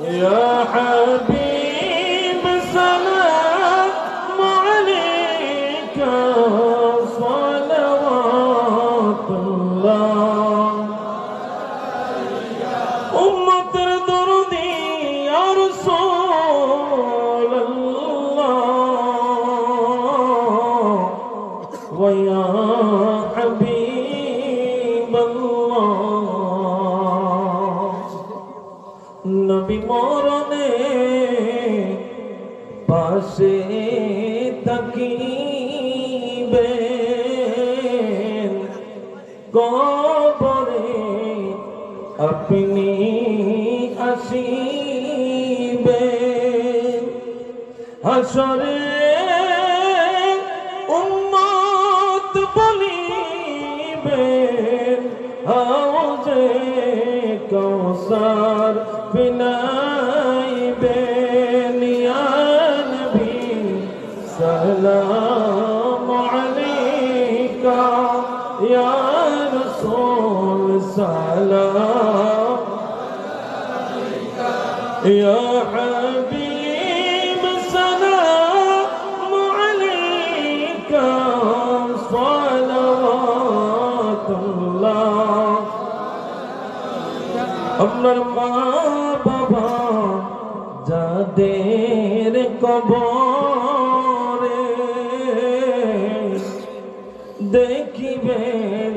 يا حبيب سلام عليك صلوات الله. أمة الدردي নবী মরণে পাশে থাকিবে কবরে আপনি আসিবে হাসরে صار بنايبين يا نبي. سلام عليك يا رسول سلام عليك يا حبيبي আপনার মা বাবা যাদের কবরে দেখিবেন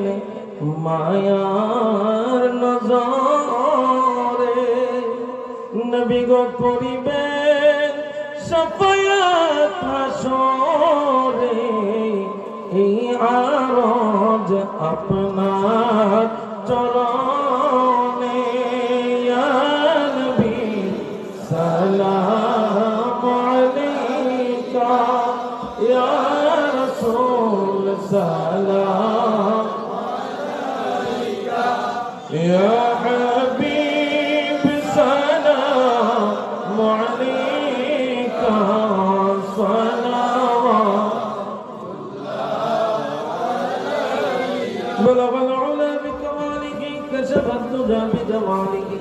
মায়ার নজরে, নবী গো করিবেন সফায়াত হাসরে, এই আরজ আপনার চরণে يا رسول السلام. عليك يا حبيب سلام عليك صلوات بلغ العلا بكماله كشف الدجى بدواله